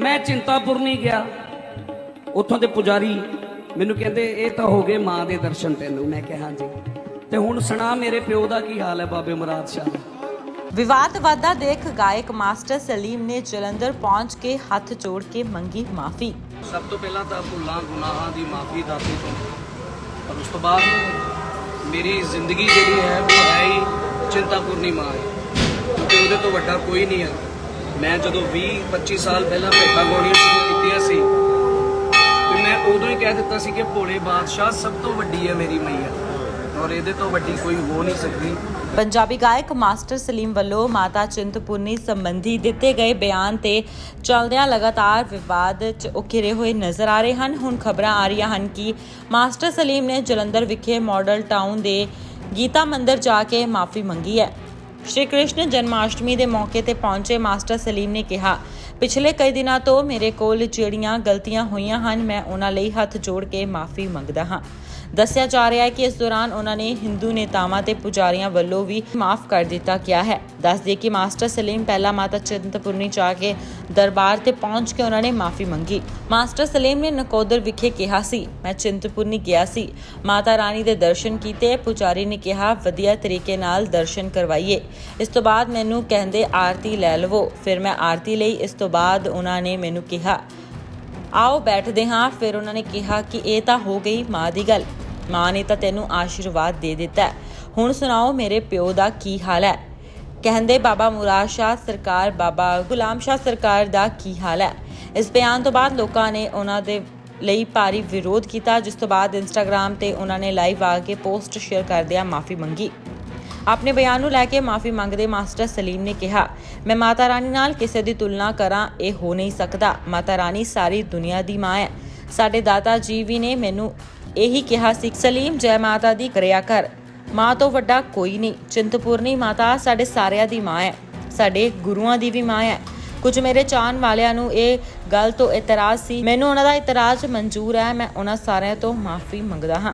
ਮੈਂ ਚਿੰਤਾਪੁਰਨੀ ਗਿਆ। ਉੱਥੋਂ ਦੇ ਪੁਜਾਰੀ ਮੈਨੂੰ ਕਹਿੰਦੇ ਇਹ ਤਾਂ ਹੋ ਗਏ ਮਾਂ ਦੇ ਦਰਸ਼ਨ ਤੈਨੂੰ। ਮੈਂ ਕਿਹਾ ਹਾਂਜੀ। ਤੇ ਹੁਣ ਸੁਣਾ ਮੇਰੇ ਪਿਓ ਦਾ ਕੀ ਹਾਲ ਹੈ ਬਾਬੇ ਮੁਰਾਦ ਸ਼ਾਹ ਦਾ? ਵਿਵਾਦ ਵਧਦਾ ਦੇਖ ਗਾਇਕ ਮਾਸਟਰ ਸਲੀਮ ਨੇ ਜਲੰਧਰ ਪਹੁੰਚ ਕੇ ਹੱਥ ਜੋੜ ਕੇ ਮੰਗੀ ਮਾਫੀ। ਸਭ ਤੋਂ ਪਹਿਲਾਂ ਤਾਂ ਭੁੱਲਾਂ ਗੁਨਾਹਾਂ ਦੀ ਮਾਫੀ ਦਾਤੇ ਤੋਂ ਪਰ ਉਸ ਤੋਂ ਬਾਅਦ ਮੇਰੀ ਜ਼ਿੰਦਗੀ ਜਿਹੜੀ ਹੈ ਉਹ ਹੈ ਹੀ ਚਿੰਤਾਪੁਰਨੀ ਮਾਂ ਹੈ। ਕਿਉਂਕਿ ਉਹਦੇ ਤੋਂ ਵੱਡਾ ਕੋਈ ਨਹੀਂ ਹੈ। ਮੈਂ ਜਦੋਂ 20 25 ਸਾਲ ਪਹਿਲਾਂ ਭੇਟਾਂ ਗਾਉਣੀਆਂ ਸ਼ੁਰੂ ਕੀਤੀਆਂ ਸੀ, ਤੇ ਮੈਂ ਉਦੋਂ ਹੀ ਕਹਿ ਦਿੱਤਾ ਸੀ ਕਿ ਭੋਲੇ ਬਾਦਸ਼ਾਹ ਸਭ ਤੋਂ ਵੱਡੀ ਹੈ ਮੇਰੀ ਮਈਆ। ਔਰ ਇਹਦੇ ਤੋਂ ਵੱਡੀ ਕੋਈ ਹੋ ਨਹੀਂ ਸਕਦੀ। ਪੰਜਾਬੀ ਗਾਇਕ ਮਾਸਟਰ ਸਲੀਮ ਵੱਲੋਂ ਮਾਤਾ ਚਿੰਤਪੁਰਨੀ ਸੰਬੰਧੀ ਦਿੱਤੇ ਗਏ ਬਿਆਨ ਤੇ ਚੱਲਦਿਆਂ ਲਗਾਤਾਰ ਵਿਵਾਦ 'ਚ ਉਕਿਰੇ ਹੋਏ ਨਜ਼ਰ ਆ ਰਹੇ ਹਨ। ਹੁਣ ਖਬਰਾਂ ਆ ਰਹੀਆਂ ਹਨ ਕਿ ਮਾਸਟਰ ਸਲੀਮ ਨੇ ਜਲੰਧਰ ਵਿਖੇ ਮਾਡਲ ਟਾਊਨ ਦੇ ਗੀਤਾ ਮੰਦਿਰ ਜਾ ਕੇ ਮਾਫੀ ਮੰਗੀ ਹੈ। ਸ਼੍ਰੀ ਕ੍ਰਿਸ਼ਨ ਜਨਮਾਸ਼ਟਮੀ ਦੇ ਮੌਕੇ ਤੇ ਪਹੁੰਚੇ ਮਾਸਟਰ ਸਲੀਮ ਨੇ ਕਿਹਾ, ਪਿਛਲੇ ਕਈ ਦਿਨਾਂ ਤੋਂ ਮੇਰੇ ਕੋਲ ਜਿਹੜੀਆਂ ਗਲਤੀਆਂ ਹੋਈਆਂ ਹਨ, ਮੈਂ ਉਹਨਾਂ ਲਈ ਹੱਥ ਜੋੜ ਕੇ ਮਾਫੀ ਮੰਗਦਾ ਹਾਂ। ਦੱਸਿਆ ਜਾ ਰਿਹਾ ਹੈ ਕਿ ਇਸ ਦੌਰਾਨ ਉਹਨਾਂ ਨੇ ਹਿੰਦੂ ਨੇਤਾਵਾਂ ਤੇ ਪੁਜਾਰੀਆਂ ਵੱਲੋਂ ਵੀ ਮਾਫ ਕਰ ਦਿੱਤਾ ਗਿਆ ਹੈ। ਦੱਸ ਦਈਏ ਕਿ ਮਾਸਟਰ ਸਲੀਮ ਪਹਿਲਾਂ ਮਾਤਾ ਚਿੰਤਪੁਰਨੀ ਜਾ ਕੇ ਦਰਬਾਰ ਤੇ ਪਹੁੰਚ ਕੇ ਉਹਨਾਂ ਨੇ ਮਾਫੀ ਮੰਗੀ। ਮਾਸਟਰ ਸਲੀਮ ਨੇ ਨਕੋਦਰ ਵਿਖੇ ਕਿਹਾ ਸੀ, ਮੈਂ ਚਿੰਤਪੁਰਨੀ ਗਿਆ ਸੀ। ਮਾਤਾ ਰਾਣੀ ਦੇ ਦਰਸ਼ਨ ਕੀਤੇ, ਪੁਜਾਰੀ ਨੇ ਕਿਹਾ, ਵਧੀਆ ਤਰੀਕੇ ਨਾਲ ਦਰਸ਼ਨ ਕਰਵਾਈਏ। ਇਸ ਤੋਂ ਬਾਅਦ ਮੈਨੂੰ ਕਹਿੰਦੇ, ਆਰਤੀ ਲੈ ਲਵੋ। ਫਿਰ ਮੈਂ ਆਰਤੀ ਲਈ, ਇਸ ਤੋਂ ਬਾਅਦ ਉਹਨਾਂ ਨੇ ਮੈਨੂੰ ਕਿਹਾ, ਆਓ ਬੈਠਦੇ ਹਾਂ। ਫਿਰ ਉਹਨਾਂ ਨੇ ਕਿਹਾ ਕਿ ਇਹ ਤਾਂ ਹੋ ਗਈ ਮਾਂ ਦੀ ਗੱਲ। ਮਾਂ ਨੇ ਤਾਂ ਤੈਨੂੰ ਆਸ਼ੀਰਵਾਦ ਦੇ ਦਿੱਤਾ ਹੁਣ ਸੁਣਾਓ ਮੇਰੇ ਪਿਓ ਦਾ ਕੀ ਹਾਲ ਹੈ? ਕਹਿੰਦੇ ਬਾਬਾ ਮੁਰਾਦ ਸ਼ਾਹ ਸਰਕਾਰ, ਬਾਬਾ ਗੁਲਾਮ ਸ਼ਾਹ ਸਰਕਾਰ ਦਾ ਕੀ ਹਾਲ ਹੈ? ਇਸ ਬਿਆਨ ਤੋਂ ਬਾਅਦ ਲੋਕਾਂ ਨੇ ਉਹਨਾਂ ਦੇ ਲਈ ਭਾਰੀ ਵਿਰੋਧ ਕੀਤਾ, ਜਿਸ ਤੋਂ ਬਾਅਦ ਇੰਸਟਾਗ੍ਰam ਤੇ ਉਹਨਾਂ ਨੇ ਲਾਈਵ ਆ ਕੇ ਪੋਸਟ ਸ਼ੇਅਰ ਕਰਦਿਆਂ ਮਾਫੀ ਮੰਗੀ। ਆਪਣੇ ਬਿਆਨ ਨੂੰ ਲੈ ਕੇ ਮਾਫੀ ਮੰਗਦੇ ਮਾਸਟਰ ਸਲੀਮ ਨੇ ਕਿਹਾ, ਮੈਂ ਮਾਤਾ ਰਾਣੀ ਨਾਲ ਕਿਸੇ ਦੀ ਤੁਲਨਾ ਕਰਾਂ, ਇਹ ਹੋ ਨਹੀਂ ਸਕਦਾ। ਮਾਤਾ ਰਾਣੀ ਸਾਰੀ ਦੁਨੀਆ ਦੀ ਮਾਂ ਹੈ। ਸਾਡੇ ਦਾਦਾ ਜੀ ਵੀ ਨੇ ਮੈਨੂੰ ਇਹੀ ਕਿਹਾ ਸਿੱਖ ਸਲੀਮ ਜੈ ਮਾਤਾ ਦੀ ਕਰਿਆ ਕਰ। ਮਾਂ ਤੋਂ ਵੱਡਾ ਕੋਈ ਨਹੀਂ। ਚਿੰਤਪੁਰਨੀ ਮਾਤਾ ਸਾਡੇ ਸਾਰਿਆਂ ਦੀ ਮਾਂ ਹੈ। ਸਾਡੇ ਗੁਰੂਆਂ ਦੀ ਵੀ ਮਾਂ ਹੈ। ਕੁਝ ਮੇਰੇ ਚਾਹਣ ਵਾਲਿਆਂ ਨੂੰ ਇਹ ਗੱਲ ਤੋਂ ਇਤਰਾਜ਼ ਸੀ। ਮੈਨੂੰ ਉਹਨਾਂ ਦਾ ਇਤਰਾਜ਼ ਮਨਜ਼ੂਰ ਹੈ। ਮੈਂ ਉਹਨਾਂ ਸਾਰਿਆਂ ਤੋਂ ਮਾਫੀ ਮੰਗਦਾ ਹਾਂ।